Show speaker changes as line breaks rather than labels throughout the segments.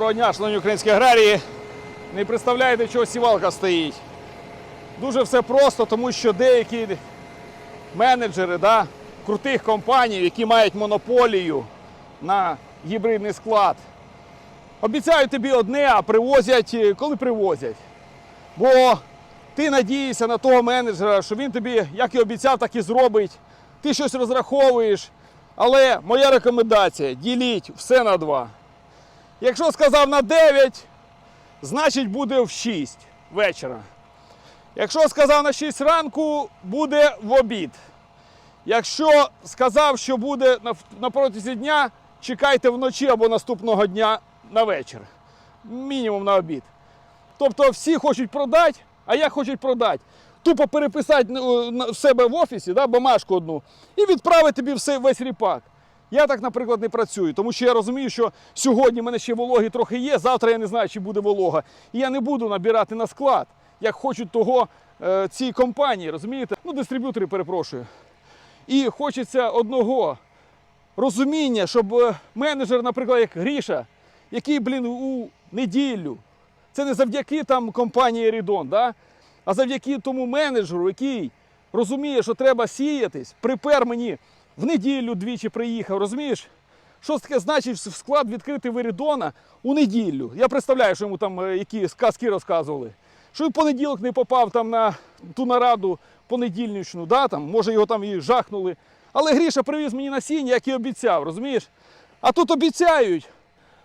Доброго дня, шановні українські аграрії. Не представляєте, чого сівалка стоїть. Дуже все просто, тому що деякі менеджери да, крутих компаній, які мають монополію на гібридний склад, обіцяють тобі одне, а привозять, е, коли привозять. Бо ти надієшся на того менеджера, що він тобі, як і обіцяв, так і зробить. Ти щось розраховуєш. Але моя рекомендація діліть все на два. Якщо сказав на 9, значить буде в 6 вечора. Якщо сказав на 6 ранку, буде в обід. Якщо сказав, що буде на, протязі дня, чекайте вночі або наступного дня на вечір. Мінімум на обід. Тобто всі хочуть продати, а як хочуть продати? Тупо переписати ну, в себе в офісі да, бумажку одну і відправити тобі все, весь ріпак. Я так, наприклад, не працюю, тому що я розумію, що сьогодні в мене ще вологи трохи є, завтра я не знаю, чи буде волога. І я не буду набирати на склад, як хочуть того е, ці компанії, розумієте? Ну, дистриб'ютори, перепрошую. І хочеться одного розуміння, щоб е, менеджер, наприклад, як Гріша, який, блін, у неділю, це не завдяки там компанії Рідон, да? а завдяки тому менеджеру, який розуміє, що треба сіятись, припер мені в неділю двічі приїхав, розумієш? Що таке значить в склад відкрити Вирідона у неділю? Я представляю, що йому там е, які сказки розказували. Що в понеділок не попав там на ту нараду понедільничну, да, там, може його там і жахнули. Але Гріша привіз мені насіння, як і обіцяв, розумієш? А тут обіцяють.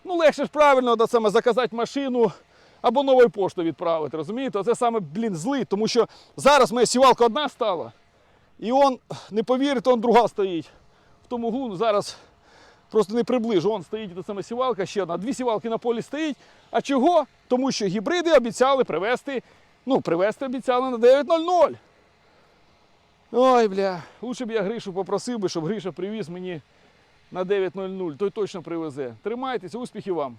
Ну, легше ж правильно да, саме заказати машину або новою поштою відправити, розумієте? Це саме, блін, злий, тому що зараз моя сівалка одна стала, і он, не повірите, он друга стоїть. В тому углу зараз просто не приближу. Он стоїть та саме сівалка, ще одна. Дві сівалки на полі стоїть. А чого? Тому що гібриди обіцяли привезти, ну, привезти обіцяли на 9.00. Ой, бля, лучше б я Гришу попросив би, щоб Гриша привіз мені на 9.00. Той точно привезе. Тримайтеся, успіхів вам!